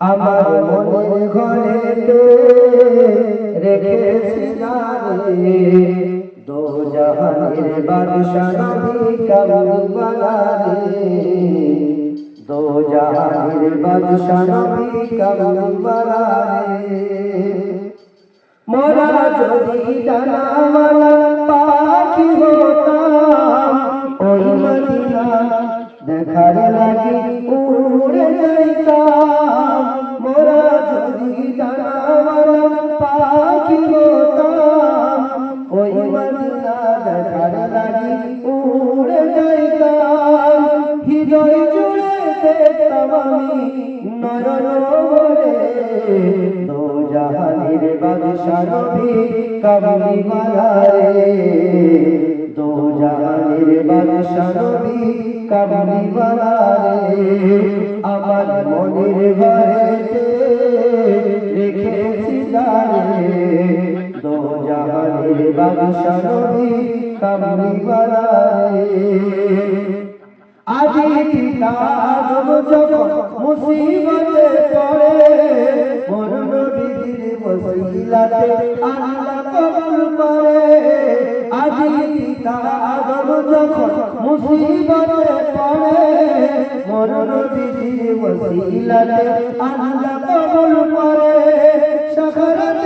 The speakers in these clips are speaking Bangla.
আমার মনের ঘরে রেখেছি নারে দো জাহানের বাদশা নবী মোরা যদি পাখি হতাম, ওই মদিনা দেখার লাগি উড়ে ওই মদিনা দেখার লাগি উড়ে যাইতাম হৃদয় জুড়ে দেখতাম আমি নয়ন ভরে দো জাহানের বাদশা নবী আমার মনের ঘরেতে জাহানের বাদশা নবী কামলিওয়ালা রে আদি পিতা যখন মুসিবতে পড়ে। মোর নবীর ওসিলাতে আল্লাহ কবুল করে। আদি পিতা যখন মুসিবতে পড়ে। মোর নবীর ওসিলাতে আল্লাহ কবুল করে। সখরত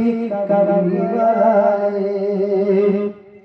দো জাহানের